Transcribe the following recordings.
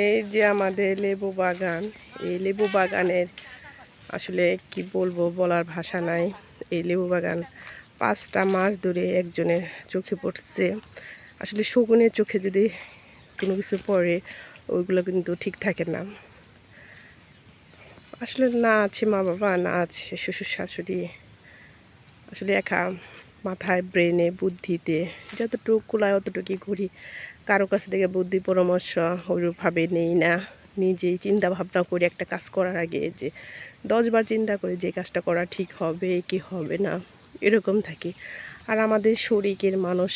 এই যে আমাদের লেবু বাগান, এই লেবু বাগানের আসলে কি বলব বলার ভাষা নাই। এই লেবু বাগান পাঁচটা মাস ধরে একজনের চোখে পড়ছে। আসলে শগুনের চোখে যদি কোনো কিছু পড়ে, ওইগুলো কিন্তু ঠিক থাকে না। আসলে না আছে মা বাবা না আছে শ্বশুর শাশুড়ি আসলে একা। মাথায় ব্রেনে বুদ্ধিতে, যতটুকু কুলায় অতটুকুই করি কারও কাছ থেকে বুদ্ধি, পরামর্শ ওইভাবে নেই না। নিজেই চিন্তা ভাবনা করি একটা কাজ করার আগে যে দশবার চিন্তা করি যে কাজটা করা ঠিক হবে কি হবে না, এরকম থাকি। আর আমাদের শরীরের মানুষ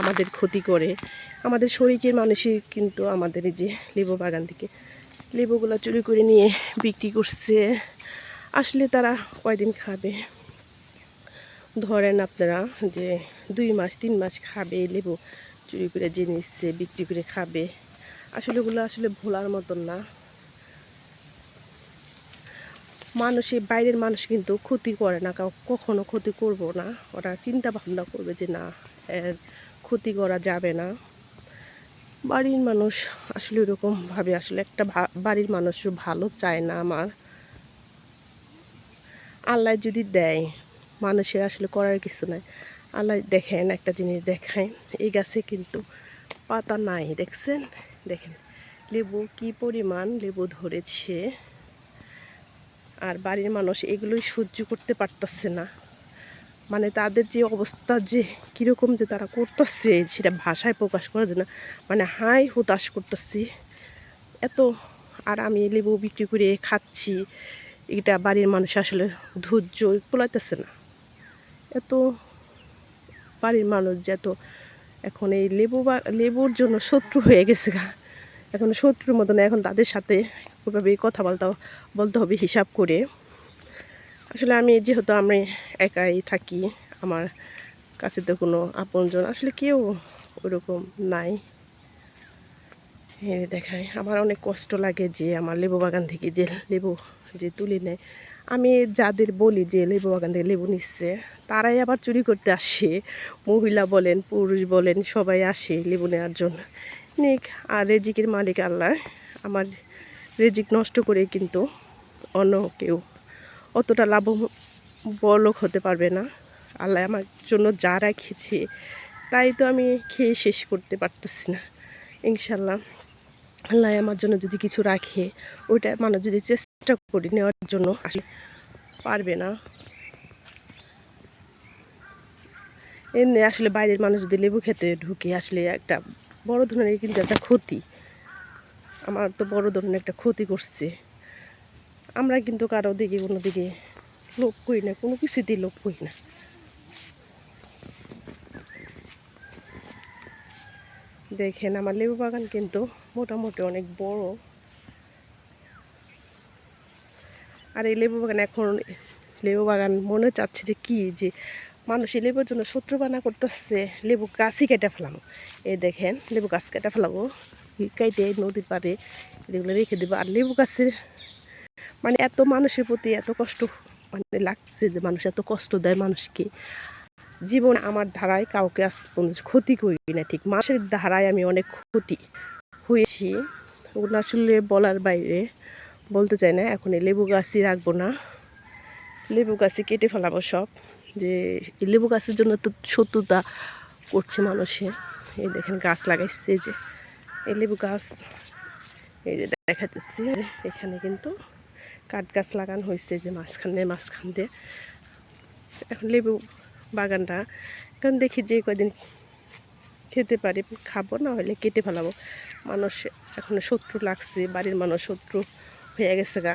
আমাদের ক্ষতি করে। আমাদের শরীরের মানুষই কিন্তু আমাদের এই যে লেবু বাগান থেকে লেবুগুলো চুরি করে নিয়ে বিক্রি করছে। আসলে তারা কয়দিন খাবে? ধরেন আপনারা যে দুই মাস, তিন মাস খাবে, লেবু চুরি করে যে নিচ্ছে, বিক্রি করে খাবে, আসলে ওগুলো আসলে ভোলার মতন না। মানুষে, বাইরের মানুষ কিন্তু ক্ষতি করে না কখনো ক্ষতি করব না। ওরা চিন্তা ভাবনা করবে যে না, এর ক্ষতি করা যাবে না। বাড়ির মানুষ আসলে ওরকম ভাবে আসলে একটা বাড়ির মানুষ ভালো চায় না আমার। আল্লাহ যদি দেয় মানুষের আসলে করার কিছু নাই। আল্লাহ দেখেন, একটা জিনিস দেখায়। এই গাছে কিন্তু পাতা নাই, দেখছেন? দেখেন, লেবু কি পরিমাণ লেবু ধরেছে। আর বাড়ির মানুষ এগুলোই সহ্য করতে পারতেছে না। মানে তাদের যে অবস্থা যে কীরকম যে তারা করতেছে, সেটা ভাষায় প্রকাশ করা যায় না। মানে হাই হতাশ করতেছি। এত, আর আমি লেবু বিক্রি করে খাচ্ছি। এটা বাড়ির মানুষ আসলে ধৈর্য পোলাইতেছে না। এত বাড়ির মানুষ যে এত এখন এই লেবু বা, লেবুর জন্য শত্রু হয়ে গেছে গা। এখন শত্রুর মতো না, এখন তাদের সাথে ওইভাবে কথা বলতে বলতে হবে, হিসাব করে। আসলে আমি যেহেতু আমি একাই থাকি, আমার কাছে তো কোনো আপনজন, আসলে কেউ ওরকম নাই। দেখায় আমার অনেক কষ্ট লাগে যে আমার লেবু বাগান থেকে যে লেবু যে তুলে নেয়। আমি যাদের বলি যে লেবু বাগান থেকে লেবু নিচ্ছে, তারাই আবার চুরি করতে আসে। মহিলা বলেন, পুরুষ বলেন, সবাই আসে লেবু নেওয়ার জন্য। নিক, আর রেজিকের মালিক আল্লাহ। আমার রেজিক নষ্ট করে কিন্তু অন্য কেউ অতটা লাভ বলক হতে পারবে না। আল্লাহ আমার জন্য যা রেখেছে, তাই তো আমি খেয়ে শেষ করতে পারতেছি না। ইনশাল্লাহ আল্লাহ আমার জন্য যদি কিছু রাখে, ওইটা মানুষ যদি চেষ্টা করি নেওয়ার জন্য। আসলে পারবে না। এমনি আসলে বাইরের মানুষ যদি লেবু খেতে ঢুকে, আসলে একটা বড় ধরনের কিন্তু একটা ক্ষতি। আমার তো বড় ধরনের একটা ক্ষতি করছে। আমরা কিন্তু কারও দিকে, কোনো দিকে লোভ করি না, কোনো কিছুতেই লোভ করি না। দেখেন, আমার লেবু বাগান কিন্তু মোটামুটি অনেক বড়। আর এই লেবু বাগান এখন লেবু বাগান মনে চাচ্ছে যে কি? যে মানুষ এই লেবুর জন্য শত্রু বানা করতেছে, লেবু গাছই কেটে ফেলাবো। এই দেখেন, লেবু গাছ কেটে ফেলাবো। কেটে নদীর পাড়ে এগুলো রেখে দেবো। আর লেবু গাছের মানে এত মানুষের প্রতি এত কষ্ট মানে লাগছে যে মানুষ এত কষ্ট দেয় মানুষকে। জীবন আমার ধারায় কাউকে আজ পর্যন্ত ক্ষতি করি না ঠিক মাসের ধারায় আমি অনেক ক্ষতি হয়েছি। ওগুলো আসলে বলার বাইরে বলতে চাই না, এখন এই লেবু গাছই রাখব না। লেবু গাছই কেটে ফেলাবো সব। যে লেবু গাছের জন্য তো শত্রুতা করছে মানুষের এই দেখেন গাছ লাগাইছে যে, এই লেবু গাছ, এই যে দেখাতেছি এখানে কিন্তু কাঠ গাছ লাগানো হয়েছে যে মাঝখান দিয়ে মাঝখান দিয়ে। এখন লেবু বাগানটা, এখন দেখি যে কদিন খেতে পারি, খাব না হলে কেটে ফেলাবো। মানুষ এখন শত্রু লাগছে, বাড়ির মানুষ শত্রু। হয়ে গেছে গা